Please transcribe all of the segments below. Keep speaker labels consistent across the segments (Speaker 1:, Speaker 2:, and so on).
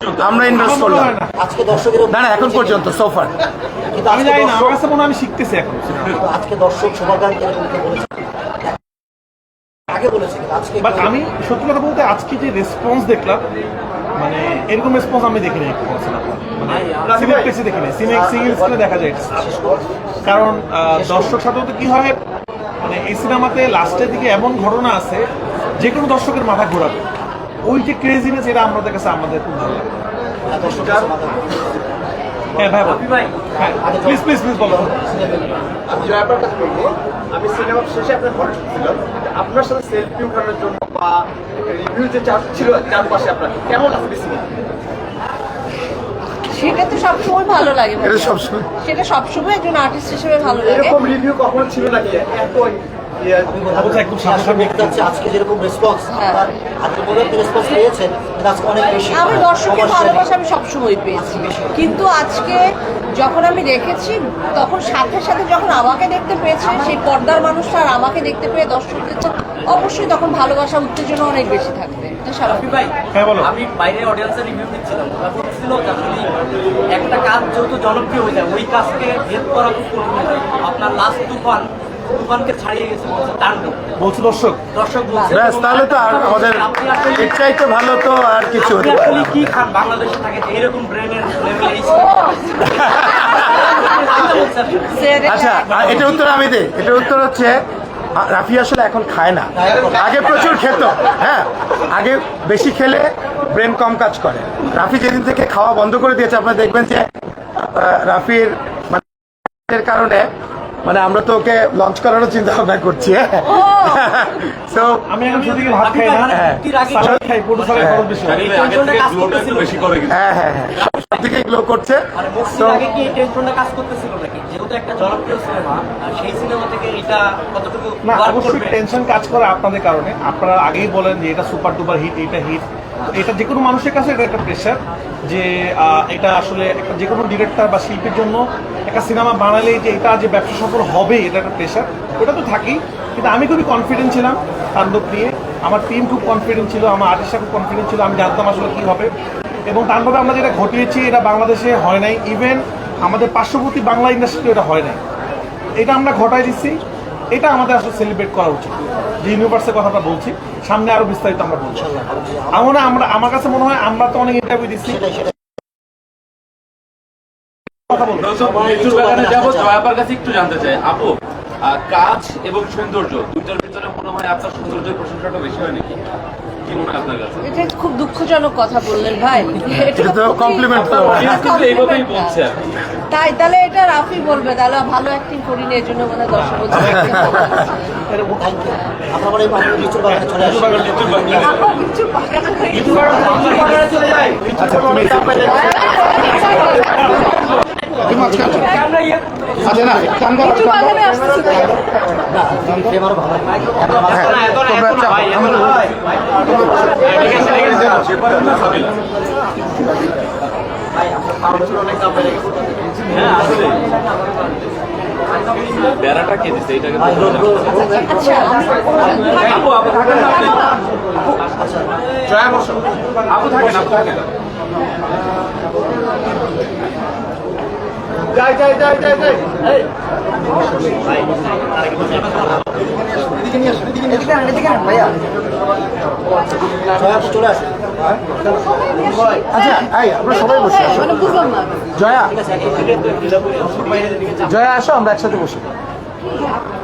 Speaker 1: আমরা ইনভেস্ট করলাম।
Speaker 2: আজকে দর্শকের
Speaker 1: না না এখন পর্যন্ত সোফার
Speaker 3: আমি জানি না আমার কাছে মনে আমি শিখতেছি এখন।
Speaker 2: আজকে দর্শক আগে বলেছে আজকে
Speaker 3: বাট আমি সত্যি কথা বলতে আজকে যে রেসপন্স দেখলাম মানে এরকম রেসপন্স আমি সিনেমা মানে সিনেমা প্লেসে দেখিনি সিনে সিঙ্গেল স্ক্রিনে দেখা যায়। কারণ দর্শক সাধারণত কি হয় মানে এই সিনেমাতে লাস্টের দিকে এমন ঘটনা আছে যে কোনো দর্শকের মাথা ঘোরাবে। ওই যে ক্রেজিনেস এটা আমাদের কাছে আমাদের খুব ভালো লাগে। হ্যাঁ ভাই হ্যাঁ প্লিজ প্লিজ প্লিজ বলো।
Speaker 4: আমি জয়াবার কাছে বলব আমি সিনেমা শেষে আপনার ছিলাম আপনার সাথে সেলফি উঠানোর জন্য বা রিভিউ যে চাপ ছিল চারপাশে আপনার কেমন লাগছে সিনেমা
Speaker 5: সেটা তো সবসময় ভালো লাগে। সেটা সবসময় একজন আর্টিস্ট হিসেবে ভালো লাগে।
Speaker 4: এরকম রিভিউ কখনো ছিল নাকি? এত
Speaker 2: আজকে যেরকম রেসপন্স
Speaker 5: হ্যাঁ।
Speaker 2: তার আজকে আপনি রেসপন্স পেয়েছেন কিন্তু আজকে অনেক বেশি
Speaker 5: আমি দর্শকের ভালোবাসা আমি সবসময় পেয়েছি। কিন্তু আজকে যখন আমি দেখেছি তখন সাথে সাথে যখন আমাকে দেখতে পেয়েছে সেই পর্দার মানুষটা আর আমাকে দেখতে পেয়ে দর্শকদের অবশ্যই তখন ভালোবাসা উত্তেজনা অনেক বেশি থাকবে।
Speaker 6: ভাই
Speaker 3: হ্যাঁ,
Speaker 6: আমি বাইরে অডিয়েন্সের রিভিউ দিচ্ছিলাম। ওরা বলছিল একটা কাজ যেহেতু জনপ্রিয় হয়ে যায় ওই কাজকে ভেদ করা খুব কঠিন হয়ে যায়। আপনার লাস্ট তুফান তুফানকে ছাড়িয়ে গেছে তাণ্ডব
Speaker 3: বলছি দর্শক।
Speaker 6: দর্শক
Speaker 1: ব্যাস তাহলে তো আর আমাদের এর চাইতে ভালো তো আর কিছু হতে পারে
Speaker 6: কি খান? বাংলাদেশে থাকে এরকম ব্রেনের লেভেল
Speaker 1: আচ্ছা আর উত্তর আমি দিই। এটার উত্তর হচ্ছে রাফি আসলে এখন খায় না। আগে প্রচুর খেত। হ্যাঁ আগে বেশি খেলে ব্রেন কম কাজ করে। রাফি যেদিন থেকে খাওয়া বন্ধ করে দিয়েছে আপনারা দেখবেন যে আহ, রাফির মানে কারণে মানে আমরা তো ওকে লঞ্চ করারও চিন্তা ভাবনা করছি হ্যাঁ। সো
Speaker 3: আমি এখন সেদিকে ভাত খাই না।
Speaker 1: হ্যাঁ।
Speaker 3: সালাদ খাই পটুসালের খরচ বেশি। হয়।
Speaker 1: হ্যাঁ হ্যাঁ। সব দিকে গ্লো করছে তো
Speaker 6: আগে কি টেনশনটা কাজ করতেছিল নাকি? যেহেতু একটা জনপ্রিয় সিনেমা সেই সিনেমা থেকে এটা কতটুকু
Speaker 3: না অবশ্যই টেনশন কাজ করে আপনাদের কারণে। আপনারা আগেই বলেন যে এটা সুপার ডুপার হিট এটা হিট এটা যে কোনো মানুষের কাছে এটা একটা প্রেশার যে এটা আসলে একটা যে কোনো ডিরেক্টর বা শিল্পীর জন্য একটা সিনেমা বানালে যে এটা যে ব্যবসা সফল হবে, এটা একটা প্রেশার ওটা তো থাকেই। কিন্তু আমি খুবই কনফিডেন্ট ছিলাম তাণ্ডব নিয়ে। আমার টিম খুব কনফিডেন্ট ছিল, আমার আর্টিস্টরা খুব কনফিডেন্ট ছিল, আমি জানতাম আসলে কী হবে। এবং তাণ্ডবে আমরা যেটা ঘটিয়েছি, এটা বাংলাদেশে হয় নাই। ইভেন আমাদের পার্শ্ববর্তী বাংলা ইন্ডাস্ট্রিতে এটা হয় নাই। এটা আমরা ঘটাই দিচ্ছি এটা আমাদের আসলে সেলিব্রেট করা উচিত। যে ইউনিভার্সের কথাটা বলছি সামনে আরও বিস্তারিত আমরা বলছি। আমার আমরা আমার কাছে মনে হয় আমরা তো অনেক ইন্টারভিউ দিচ্ছি।
Speaker 2: সেটাই সেটাই
Speaker 3: কথা বলব
Speaker 7: যাব জয়াপার কাছে একটু জানতে চাই। আপু আহ, কাজ এবং সৌন্দর্য দুইটার ভিতরে মনে হয় আপনার সৌন্দর্যের প্রশংসাটা বেশি হয় নাকি? কি মনে হয় আপনার কাছে?
Speaker 5: এটা খুব দুঃখজনক কথা বললেন ভাই।
Speaker 1: এটা
Speaker 7: কিন্তু এইভাবেই বলছে।
Speaker 5: তাই, তাহলে এটা রাফি বলবে, তাহলে ভালো অ্যাক্টিং করিনি এর জন্য মানে দর্শক
Speaker 1: আচ্ছা না হ্যাঁ, তোমরা
Speaker 7: বেড়াটা কে দিচ্ছে এটাকে
Speaker 2: রোদ।
Speaker 5: আচ্ছা
Speaker 7: আপু আপু থাকেন না আপনি? আপু থাকেন আপু থাকেন।
Speaker 4: যাই যাই যাই যাই যাই। এই,
Speaker 2: জয়া আপু চলে আসুন।
Speaker 1: আচ্ছা এই আমরা সবাই বসে আসো।
Speaker 5: মানে বুঝলাম না।
Speaker 1: জয়া জয়া আসো আমরা একসাথে বসি।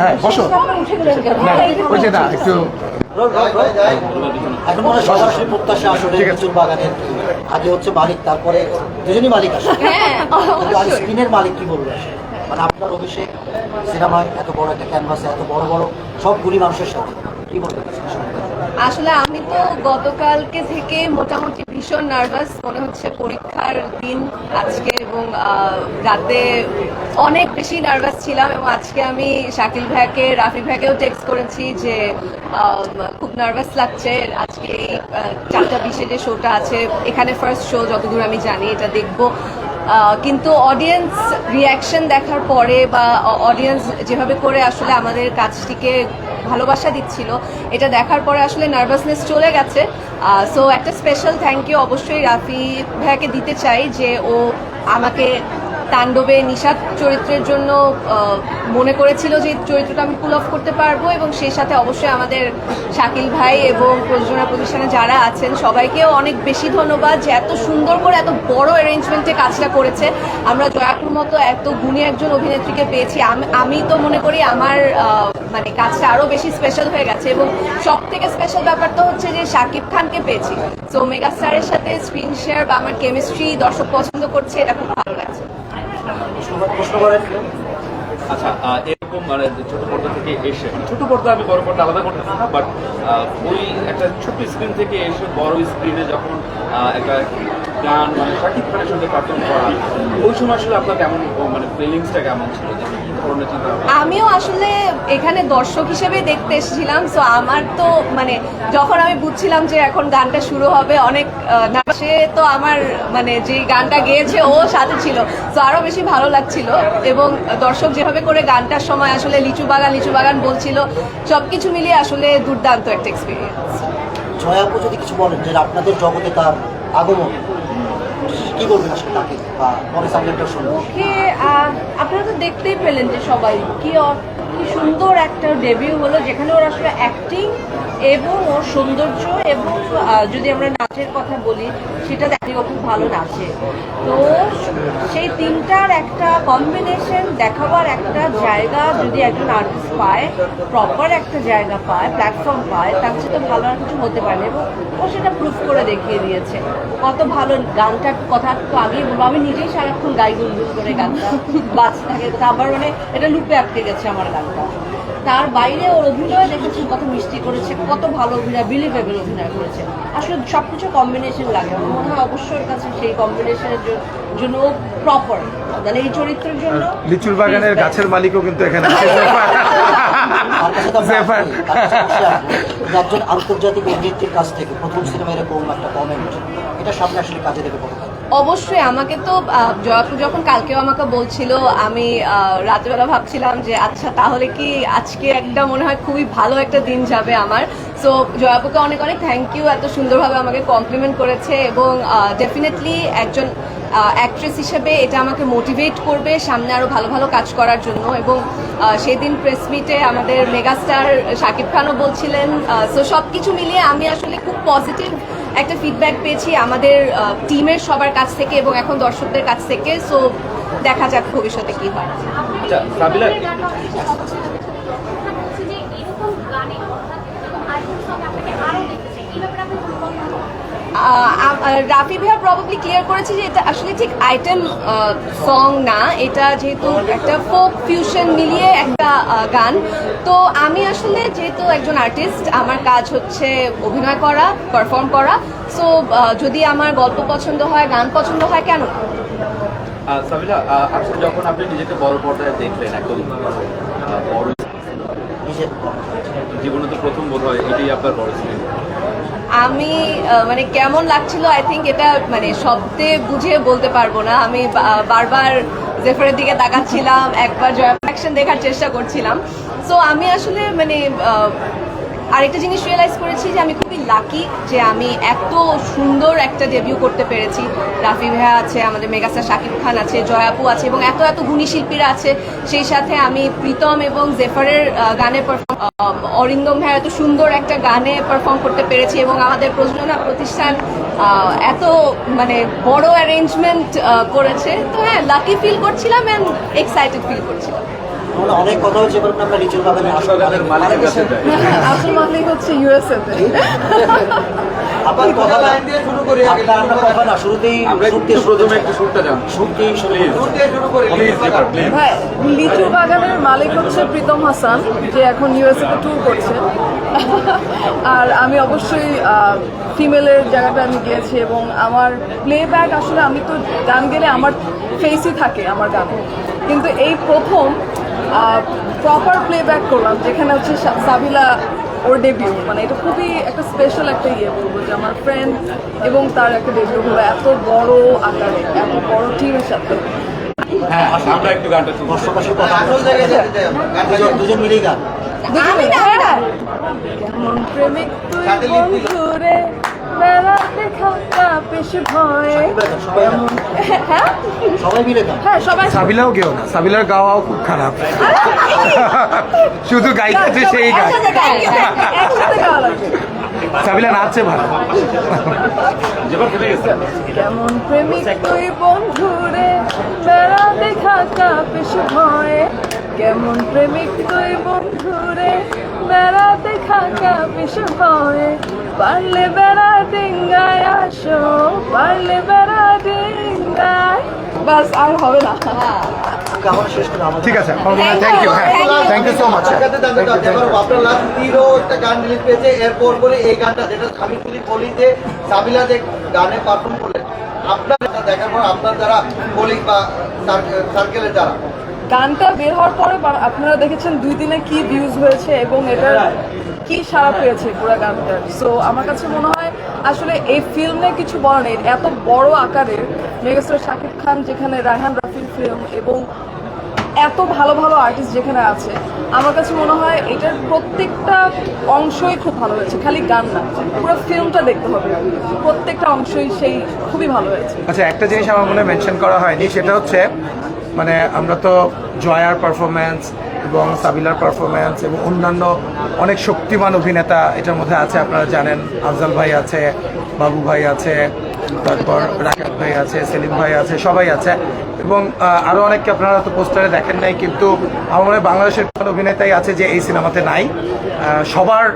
Speaker 1: হ্যাঁ বসো। ওই যে না একটু
Speaker 2: এখন মনে সরাসরি প্রত্যাশা আসলে লিচুর বাগানের আগে হচ্ছে মালিক তারপরে দুজনই মালিক আসে।
Speaker 5: হ্যাঁ
Speaker 2: আগে স্ক্রিনের মালিক কি বলবে? আসলে? মানে আপনার অভিষেক সিনেমায় এত বড় একটা ক্যানভাসে এত বড় বড় সব সবগুলি মানুষের সাথে। কি বলতে?
Speaker 5: আসলে আমি তো গতকালকে থেকে মোটামুটি ভীষণ নার্ভাস। মনে হচ্ছে পরীক্ষার দিন আজকে এবং রাতে অনেক বেশি নার্ভাস ছিলাম এবং আজকে আমি শাকিল ভাইকে, রাফি ভাইকেও টেক্সট করেছি যে খুব নার্ভাস লাগছে। আজকে এই চারটা বিশে যে শোটা আছে, এখানে ফার্স্ট শো যতদূর আমি জানি এটা দেখব। কিন্তু অডিয়েন্স রিয়াকশন দেখার পরে বা অডিয়েন্স যেভাবে করে আসলে আমাদের কাজটিকে ভালোবাসা দিচ্ছিল। এটা দেখার পরে আসলে নার্ভাসনেস চলে গেছে। সো একটা স্পেশাল থ্যাংক ইউ অবশ্যই রাফি ভাইয়াকে দিতে চাই যে ও আমাকে তাণ্ডবে নিষাদ চরিত্রের জন্য মনে করেছিল যে চরিত্রটা আমি পুল অফ করতে পারব এবং সেই সাথে অবশ্যই আমাদের শাকিল ভাই এবং প্রযোজনা প্রতিষ্ঠানে যারা আছেন, সবাইকেও অনেক বেশি ধন্যবাদ যে এত সুন্দর করে এত বড় অ্যারেঞ্জমেন্টে কাজটা করেছে। আমরা জয়াকুর মতো এত গুণী একজন অভিনেত্রীকে পেয়েছি। আমি তো মনে করি আমার মানে কাজটা আরও বেশি স্পেশাল হয়ে গেছে এবং সব থেকে স্পেশাল ব্যাপারটা হচ্ছে যে শাকিব খানকে পেয়েছি। সো মেগা স্টারের সাথে স্ক্রিন শেয়ার বা আমার কেমিস্ট্রি দর্শক পছন্দ করছে, এটা খুব ভালো লাগছে।
Speaker 7: আচ্ছা এরকম মানে ছোট পর্দা থেকে এসে ছোট পর্দা আমি বড় পর্দা আলাদা করতেছি না বাট ওই একটা ছোট স্ক্রিন থেকে এসে বড় স্ক্রিনে যখন একটা গান মানে শাকিব খানের সঙ্গে পারফর্ম করা ওই সময় আসলে আপনার কেমন মানে ফিলিংসটা কেমন ছিল?
Speaker 5: আমিও আসলে এখানে দর্শক হিসেবে দেখতে এসেছিলাম সো আমার তো মানে যখন আমি বুঝছিলাম যে এখন গানটা শুরু হবে অনেক না সে তো আমার মানে যে গানটা গেয়েছে ও সাথে ছিল তো আরও বেশি ভালো লাগছিল। এবং দর্শক যেভাবে করে গানটার সময় আসলে লিচু বাগান লিচু বাগান বলছিল সবকিছু মিলিয়ে আসলে দুর্দান্ত একটা এক্সপিরিয়েন্স
Speaker 2: জয়াপু যদি কিছু বলেন যে আপনাদের জগতে তার আগমন। কি বলবেন আসলে তাকে? বা কবে সাবজেক্টটা শুনবেন?
Speaker 8: ওকে আপনারা তো দেখতেই পেলেন যে সবাই কি কি সুন্দর একটা ডেবিউ হলো, যেখানে ওর আসলে অ্যাক্টিং এবং ওর সৌন্দর্য এবং যদি আমরা নাচের কথা বলি, সেটা দেখি ও খুব ভালো নাচে। তো সেই তিনটার একটা কম্বিনেশন দেখাবার একটা জায়গা যদি একজন আর্টিস্ট পায় প্রপার একটা জায়গা পায় প্ল্যাটফর্ম পায় তার সাথে ভালো আর কিছু হতে পারে এবং ও সেটা প্রুফ করে দেখিয়ে দিয়েছে। কত ভালো গানটার কথা একটু আগেই বলব আমি নিজেই সারাক্ষণ গাই গুনগুন করে গানটা বাজতে থাকে। কথা আবার মানে এটা লুপে আটকে গেছে আমার গানটা। তার বাইরে ওর অভিনয় দেখেছি কত মিষ্টি করেছে কত ভালো অভিনয় বিলিভেবল অভিনয় করেছে। আসলে সব কিছু কম্বিনেশন লাগে। আমার মনে হয় অবশ্যই ওর কাছে সেই কম্বিনেশনের জন্য প্রপার মানে এই চরিত্রের জন্য
Speaker 1: লিচুর বাগানের গাছের মালিকও কিন্তু এখানে
Speaker 2: তো একজন আন্তর্জাতিক অভিনেত্রীর কাছ থেকে প্রথম সিনেমা এরকম একটা কমেন্ট এটা সামনে আসলে কাজে দেবে কত
Speaker 5: অবশ্যই, আমাকে তো জয়াপু যখন কালকেও আমাকে বলছিল, আমি রাতেবেলা ভাবছিলাম যে আচ্ছা তাহলে কি আজকে একটা মনে হয় খুবই ভালো একটা দিন যাবে আমার। সো জয়াপুকে অনেক অনেক থ্যাংক ইউ এত সুন্দরভাবে আমাকে কমপ্লিমেন্ট করেছে এবং ডেফিনেটলি একজন অ্যাক্ট্রেস হিসেবে এটা আমাকে মোটিভেট করবে সামনে আরও ভালো ভালো কাজ করার জন্য এবং সেদিন প্রেস মিটে আমাদের মেগাস্টার শাকিব খানও বলছিলেন সো সব কিছু মিলিয়ে আমি আসলে খুব পজিটিভ একটা ফিডব্যাক পেয়েছি আমাদের টিমের সবার কাছ থেকে এবং এখন দর্শকদের কাছ থেকে। সো দেখা যাক ভবিষ্যতে কি হয়।
Speaker 7: আচ্ছা
Speaker 5: রাফি ভাইয়া প্রবাবলি ক্লিয়ার করেছে যে এটা আসলে ঠিক আইটেম সং না। এটা যেহেতু একটা ফোক ফিউশন মিলিয়ে একটা গান। তো আমি আসলে যেহেতু একজন আর্টিস্ট আমার কাজ হচ্ছে অভিনয় করা পারফর্ম করা। সো যদি আমার গল্প পছন্দ হয় গান পছন্দ হয় কেন?
Speaker 7: সাবিলা যখন আপনি নিজেকে বড় পর্দায় দেখলেন একদম বড় জীবনে তো প্রথম বোধ হয় এটাই আপনার বড় স্ক্রিন
Speaker 5: আমি মানে কেমন লাগছিল? আই থিঙ্ক এটা মানে শব্দে বুঝিয়ে বলতে পারব না। আমি বারবার জেফারের দিকে তাকাচ্ছিলাম, একবার জয় অ্যাকশন দেখার চেষ্টা করছিলাম। সো আমি আসলে মানে আহ, আরেকটা জিনিস রিয়েলাইজ করেছি যে আমি খুবই লাকি যে আমি এত সুন্দর একটা ডেবিউ করতে পেরেছি। রাফি ভাইয়া আছে আমাদের মেগাস্টার শাকিব খান আছে জয়াপু আছে এবং এত এত গুণী শিল্পীরা আছে। সেই সাথে আমি প্রীতম এবং জেফারের গানে পারফর্ম অরিন্দম ভাইয়া এত সুন্দর একটা গানে পারফর্ম করতে পেরেছি এবং আমাদের প্রযোজনা প্রতিষ্ঠান এত মানে বড় অ্যারেঞ্জমেন্ট করেছে। তো হ্যাঁ লাকি ফিল করছিলাম অ্যান্ড এক্সাইটেড ফিল করছিলাম।
Speaker 2: অনেক কথা হচ্ছে এবার আমরা বাগানে আসলে
Speaker 5: মালিক হচ্ছে ইউএসএ
Speaker 2: আপনার কথা না আপনার আমরা কথা না শুরুতেই
Speaker 7: আমরা
Speaker 2: শুট
Speaker 7: একটু
Speaker 2: দিয়ে শুরু
Speaker 7: প্রথমে একটু জান
Speaker 2: শুট দিয়ে শুরু
Speaker 9: হ্যাঁ লিচু বাগানের মালিক হচ্ছে প্রীতম হাসান যে এখন ইউএসএ তে ট্যুর করছে। আর আমি অবশ্যই ফিমেলের জায়গাটা আমি গিয়েছি এবং আমার প্লেব্যাক আসলে আমি তো গান গেলে আমার ফেসই থাকে আমার গানে। কিন্তু এই প্রথম প্রপার প্লেব্যাক করলাম যেখানে হচ্ছে সা- সাবিলা ওর ডেবিউ মানে এটা খুবই একটা স্পেশাল একটা ইয়ে বলব যে আমার ফ্রেন্ড এবং তার একটা ডেবিউ হলো এত বড় আকারে এত বড় টিমের সাথে।
Speaker 7: হ্যাঁ আমরা একটু গানটা শুনব
Speaker 2: বর্ষবাসী কথা। দুজন দুজন মিলেই গান।
Speaker 9: দুজনে হ্যাঁ কেমন প্রেমিক তুই বন্ধুরে বেড়াতে খাতা পেশ ভয়ে। কেমন হ্যাঁ?
Speaker 2: সবাই মিলে
Speaker 9: হ্যাঁ সবাই
Speaker 1: সাবিলাও গেও না সাবিলার গাওয়াও খুব খারাপ। শুধু গাইতেছে সেই গান।
Speaker 9: গাই,
Speaker 1: সাবিলা নাচছে ভালো।
Speaker 9: কেমন প্রেমিক তুই বন্ধুরে বেড়াতে খাতা পেশ ভয়ে। কেমন প্রেমিক তুই বন্ধুরে? বেড়াতে খাতা পেশ ভয়ে পারলে বেড়া ডিঙ্গায় আসো পারলে বেড়া ডিঙ্গায়। বাস আর হবে না।
Speaker 1: ঠিক আছে থ্যাংক ইউ হ্যাঁ থ্যাংক ইউ সো মাচ
Speaker 4: আপনার লাস্ট হিরো একটা গান রিলিজ পেয়েছে এরপর বলে এই গানটা যেটা আমি যদি বলি যে সাবিলা যে গানে পারফর্ম করলেন আপনার দেখার পর আপনার যারা কলিগ বা সার্কেলের যারা
Speaker 9: গানটা বের হওয়ার পরে আপনারা দেখেছেন দুই দিনে কি ভিউজ হয়েছে এবং এটার কি সারা পেয়েছে পুরো গানটার? সো আমার কাছে মনে হয় আসলে এই ফিল্মে কিছু বলার নেই। এত বড় আকারের মেগাস্টার শাকিব খান, যেখানে রায়হান রাফির ফিল্ম এবং এত ভালো ভালো আর্টিস্ট যেখানে আছে, আমার কাছে মনে হয় এটার প্রত্যেকটা অংশই খুব ভালো হয়েছে। খালি গান না, পুরো ফিল্মটা দেখতে হবে। প্রত্যেকটা অংশই সেই খুবই ভালো হয়েছে।
Speaker 1: আচ্ছা একটা জিনিস আমার মনে মেনশন করা হয়নি, সেটা হচ্ছে মানে আমরা তো জয়ার পারফরমেন্স এবং সাবিলার পারফরমেন্স এবং অন্যান্য অনেক শক্তিমান অভিনেতা এটার মধ্যে আছে, আপনারা জানেন। আফজাল ভাই আছে, বাবু ভাই আছে, তারপর রাকেব ভাই আছে, সেলিম ভাই আছে, সবাই আছে। এবং আরও অনেককে আপনারা তো পোস্টারে দেখেন নাই, কিন্তু আমার মনে হয় বাংলাদেশের অভিনেতাই আছে যে এই সিনেমাতে নাই। সবার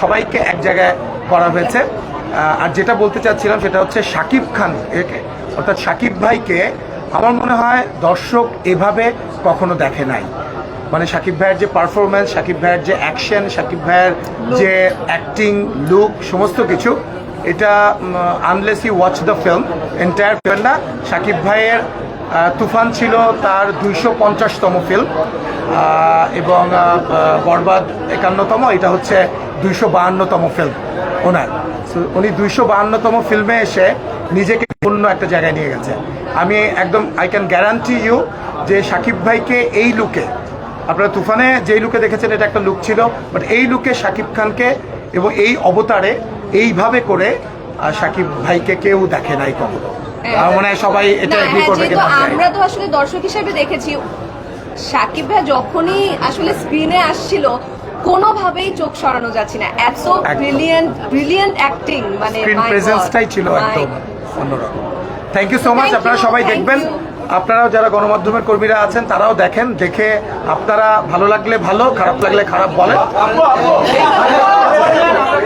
Speaker 1: সবাইকে এক জায়গায় করা হয়েছে। আর যেটা বলতে চাচ্ছিলাম সেটা হচ্ছে শাকিব খান অর্থাৎ শাকিব ভাইকে আমার মনে হয় দর্শক এভাবে কখনো দেখে নাই। মানে সাকিব ভাইয়ের যে পারফরমেন্স শাকিব ভাইয়ের যে অ্যাকশন শাকিব ভাইয়ের যে অ্যাক্টিং লুক সমস্ত কিছু এটা unless you watch the film entire film না শাকিব ভাইয়ের তুফান ছিল তার দুইশো পঞ্চাশতম ফিল্ম এবং বরবাদ একান্নতম এটা হচ্ছে দুইশো বাহান্নতম ফিল্ম ওনার। উনি দুইশো বাহান্নতম ফিল্মে এসে নিজেকে অন্য একটা জায়গায় নিয়ে গেছে। আমি একদম আই ক্যান গ্যারান্টি ইউ যে সাকিব ভাইকে এই লুকে আপনারা তুফানে যেই লুকে দেখেছেন এটা একটা লুক ছিল বাট এই লুকে শাকিব খানকে এবং এই অবতারে এইভাবে করে শাকিব ভাইকে কেউ দেখে নাই কখনো। আমার মনে হয় সবাই এটা এগ্রি
Speaker 5: হ্যাঁ
Speaker 1: করবে
Speaker 5: আমরা তো আসলে দর্শক হিসেবে দেখেছি সাকিব ভাই যখনই আসলে স্ক্রিনে আসছিল কোনোভাবেই চোখ সরানো যাচ্ছে না। এত ব্রিলিয়েন্ট ব্রিলিয়েন্ট অ্যাক্টিং মানে
Speaker 1: স্ক্রিন প্রেজেন্সটাই ছিল একদম অন্যরকম। থ্যাংক ইউ সো মাচ আপনারা সবাই দেখবেন। আপনারাও যারা গণমাধ্যমের কর্মীরা আছেন তারাও দেখেন দেখে আপনারা ভালো লাগলে ভালো খারাপ লাগলে খারাপ বলেন
Speaker 6: কথা বলতেছে ব্যস্ত হয়ে গেছে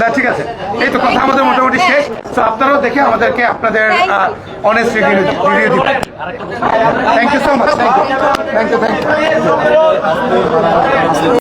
Speaker 1: না ঠিক আছে। এই তো কথা আমাদের মোটামুটি শেষ। তো আপনারাও দেখে আমাদেরকে আপনাদের. অনেস্ট রিভিউ রিভিউ দিবেন thank you so much thank you thank you thank you